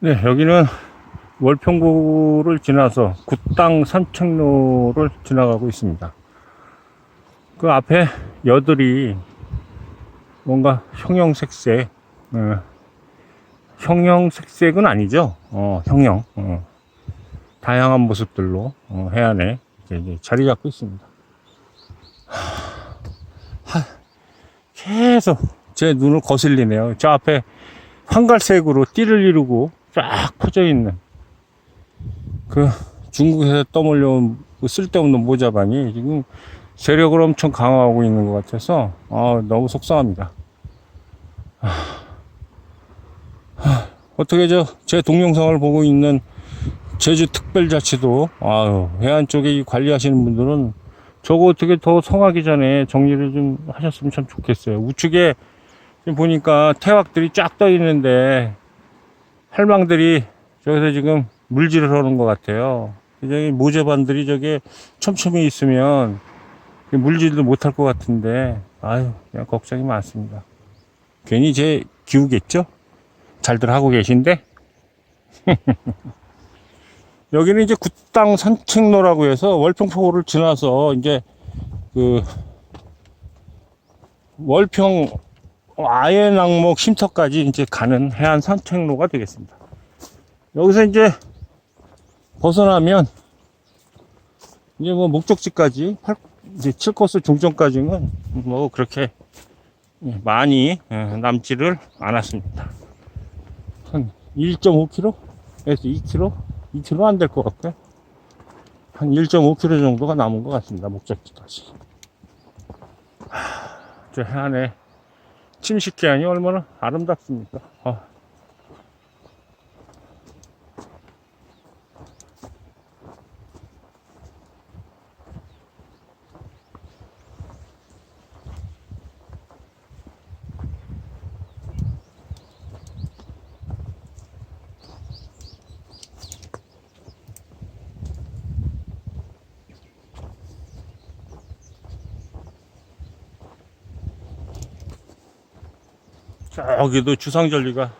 네, 여기는 월평구를 지나서 굿당 산책로를 지나가고 있습니다. 그 앞에 여들이 뭔가 형형색색, 어, 형형색색은 아니죠. 어, 형형. 어, 다양한 모습들로 어, 해안에 이제, 이제 자리 잡고 있습니다. 하, 계속 제 눈을 거슬리네요. 저 앞에 황갈색으로 띠를 이루고 쫙 퍼져 있는 그 중국에서 떠몰려온 그 쓸데없는 모자반이 지금 세력을 엄청 강화하고 있는 것 같아서 아, 너무 속상합니다. 하, 하, 어떻게 저 제 동영상을 보고 있는 제주 특별자치도 아유, 해안 쪽에 이 관리하시는 분들은 저거 어떻게 더 성하기 전에 정리를 좀 하셨으면 참 좋겠어요. 우측에 지금 보니까 태왁들이 쫙 떠 있는데 할망들이 저기서 지금 물질을 하는 것 같아요. 저기 모재반들이 저게 촘촘히 있으면 물질도 못할 것 같은데 아유 그냥 걱정이 많습니다. 괜히 제 기우겠죠? 잘들 하고 계신데 여기는 이제 굿당 산책로라고 해서 월평포를 지나서 이제 그 월평 아예낭목 쉼터까지 이제 가는 해안 산책로가 되겠습니다. 여기서 이제 벗어나면 이제 뭐 목적지까지 팔- 이제 7코스 중점까지는 뭐 그렇게 많이 예, 남지를 않았습니다. 한 1.5km에서 2km, 2km 안 될 것 같고요. 한 1.5km 정도가 남은 것 같습니다. 목적지까지. 하, 저 해안에 침식해안이 얼마나 아름답습니까? 아. 저기도 주상절리가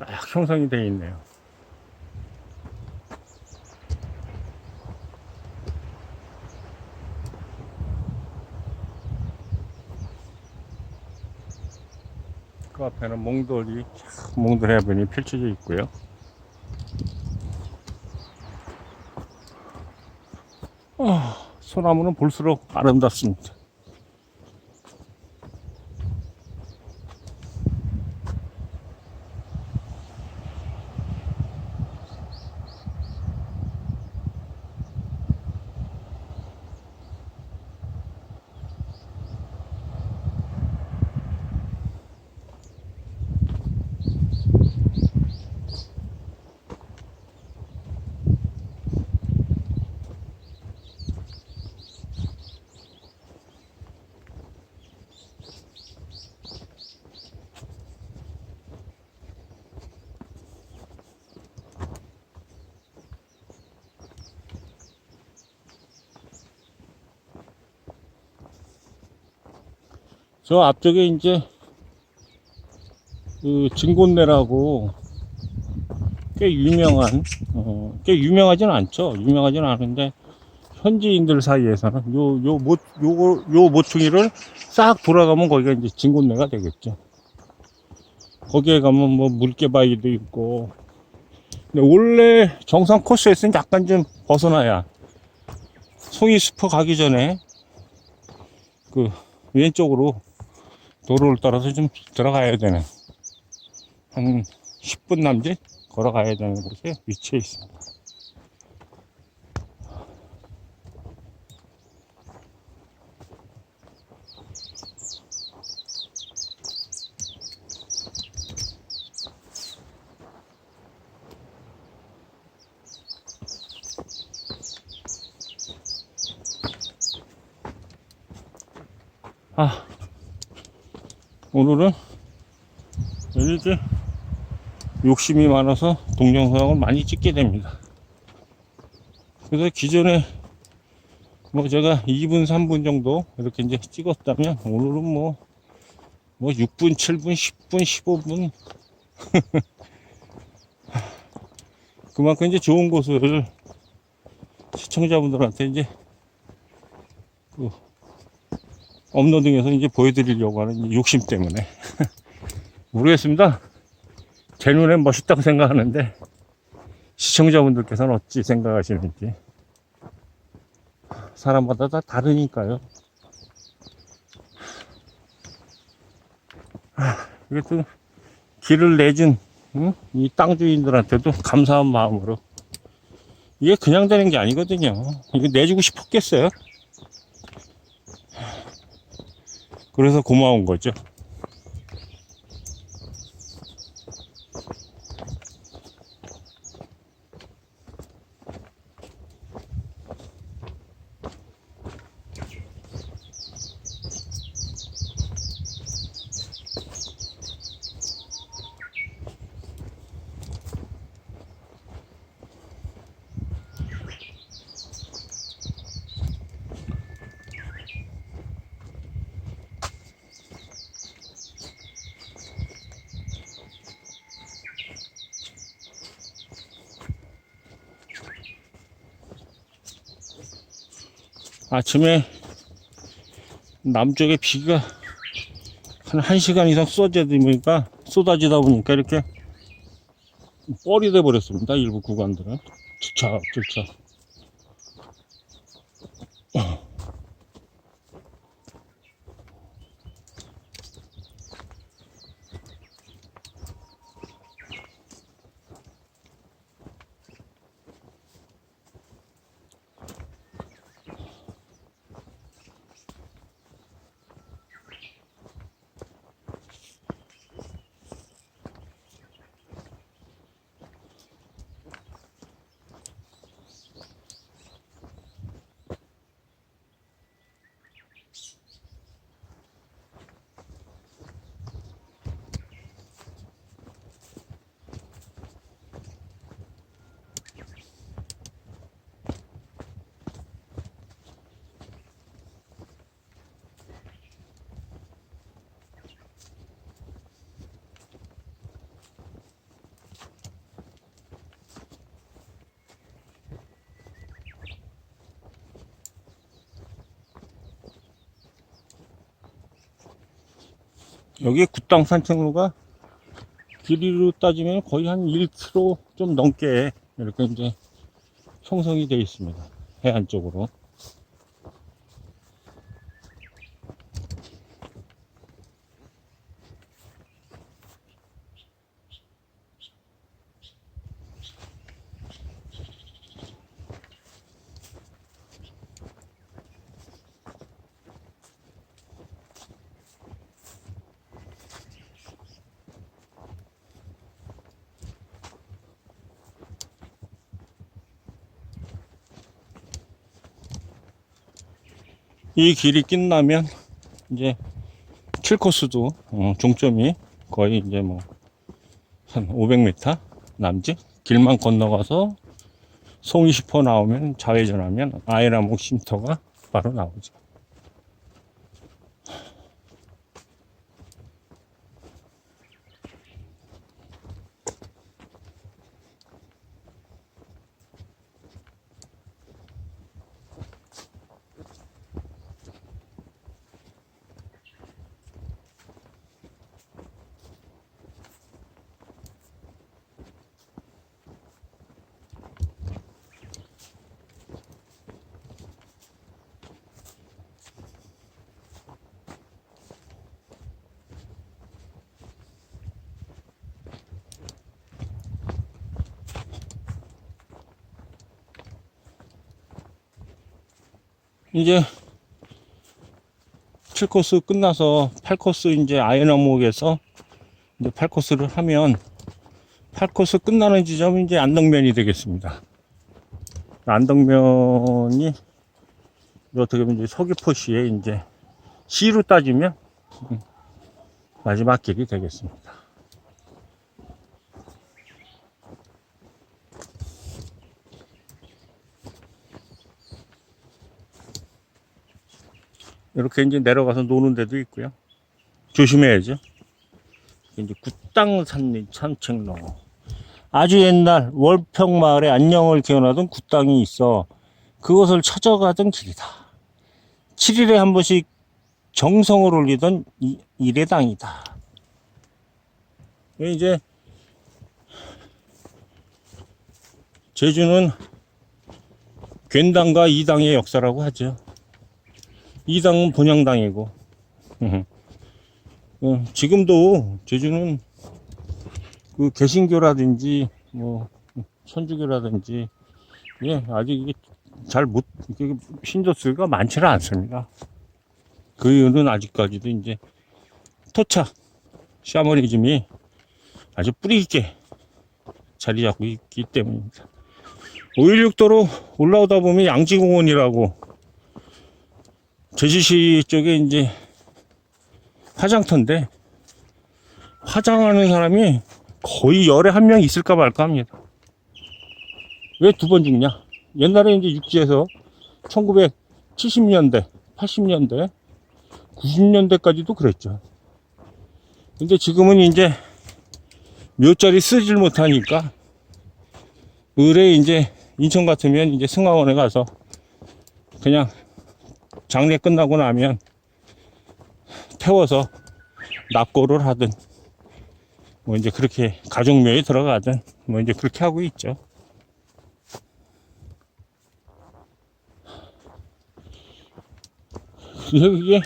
딱 형성이 되어 있네요. 그 앞에는 몽돌이, 쫙 몽돌 해변이 펼쳐져 있고요. 아, 소나무는 볼수록 아름답습니다. 저 앞쪽에 이제 그 진곤내라고 꽤 유명한 어, 꽤 유명하지는 않죠. 유명하지는 않은데 현지인들 사이에서는 요요모 요거 요 모퉁이를 싹 돌아가면 거기가 이제 진곤내가 되겠죠. 거기에 가면 뭐 물개바위도 있고 근데 원래 정상 코스에서는 약간 좀 벗어나야 송이 숲어 가기 전에 그 왼쪽으로 도로를 따라서 좀 들어가야 되는 한 10분 남짓 걸어가야 되는 곳에 위치해 있습니다. 아, 오늘은 이렇게 욕심이 많아서 동영상을 많이 찍게 됩니다. 그래서 기존에 뭐 제가 2분, 3분 정도 이렇게 이제 찍었다면 오늘은 뭐, 뭐 6분, 7분, 10분, 15분 그만큼 이제 좋은 곳을 시청자분들한테 이제 그 업로딩해서 이제 보여드리려고 하는 이 욕심 때문에 모르겠습니다. 제 눈엔 멋있다고 생각하는데 시청자분들께서는 어찌 생각하시는지 사람마다 다 다르니까요. 아, 이게 또 길을 내준 응? 이 땅 주인들한테도 감사한 마음으로 이게 그냥 되는 게 아니거든요. 이거 내주고 싶었겠어요. 그래서 고마운 거죠. 아침에 남쪽에 비가 한 1시간 이상 쏟아지다 보니까 쏟아지다 보니까 이렇게 뻘이 돼 버렸습니다. 일부 구간들은 주차 주차. 여기 굿당 산책로가 길이로 따지면 거의 한 1km 좀 넘게 이렇게 이제 형성이 되어 있습니다. 해안 쪽으로. 이 길이 끝나면 이제 7코스도 어, 종점이 거의 이제 뭐 한 500m 남짓 길만 건너가서 송이시퍼 나오면 좌회전하면 아이라 목 쉼터가 바로 나오죠. 이제 7코스 끝나서 8코스 이제 아이너목에서 이제 8코스를 하면 8코스 끝나는 지점이 이제 안덕면이 되겠습니다. 안덕면이 어떻게 보면 이제 서귀포시에 이제 시로 따지면 음, 마지막 길이 되겠습니다. 이렇게 이제 내려가서 노는 데도 있고요. 조심해야죠. 이제 굿당 산림 산책로. 아주 옛날 월평 마을에 안녕을 기원하던 굿당이 있어 그것을 찾아가던 길이다. 7일에 한 번씩 정성을 올리던 이, 이래당이다. 이제 제주는 괜당과 이당의 역사라고 하죠. 이당은 본향당이고 어, 지금도 제주는 그 개신교라든지 뭐 천주교라든지 예 아직 이게 잘못 신도 수가 많지는 않습니다. 그 이유는 아직까지도 이제 토착 샤머니즘이 아주 뿌리 있게 자리 잡고 있기 때문입니다. 516도로 올라오다 보면 양지공원이라고 제주시 쪽에 이제 화장터인데 화장하는 사람이 거의 열에 한 명 있을까 말까 합니다. 왜 두 번 죽냐? 옛날에 이제 육지에서 1970년대, 80년대, 90년대까지도 그랬죠. 근데 지금은 이제 묘자리 쓰질 못하니까 을에 이제 인천 같으면 이제 승하원에 가서 그냥 장례 끝나고 나면 태워서 납고를 하든 뭐 이제 그렇게 가족묘에 들어가든 뭐 이제 그렇게 하고 있죠. 이게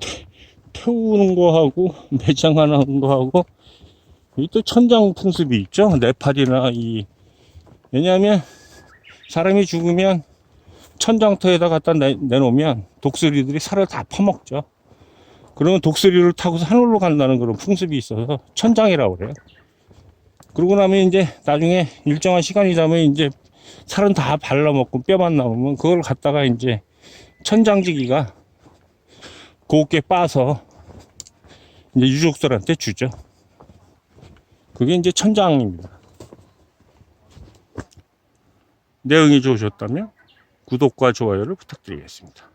태- 태우는 거하고 매장하는 거하고 이 또 천장 풍습이 있죠. 네팔이나 이 왜냐하면 사람이 죽으면 천장터에다 갖다 내, 내놓으면 독수리들이 살을 다 퍼먹죠. 그러면 독수리를 타고 산으로 간다는 그런 풍습이 있어서 천장이라고 그래요. 그러고 나면 이제 나중에 일정한 시간이 지나면 이제 살은 다 발라먹고 뼈만 남으면 그걸 갖다가 이제 천장지기가 곱게 빠서 이제 유족들한테 주죠. 그게 이제 천장입니다. 내용이 좋으셨다면 구독과 좋아요를 부탁드리겠습니다.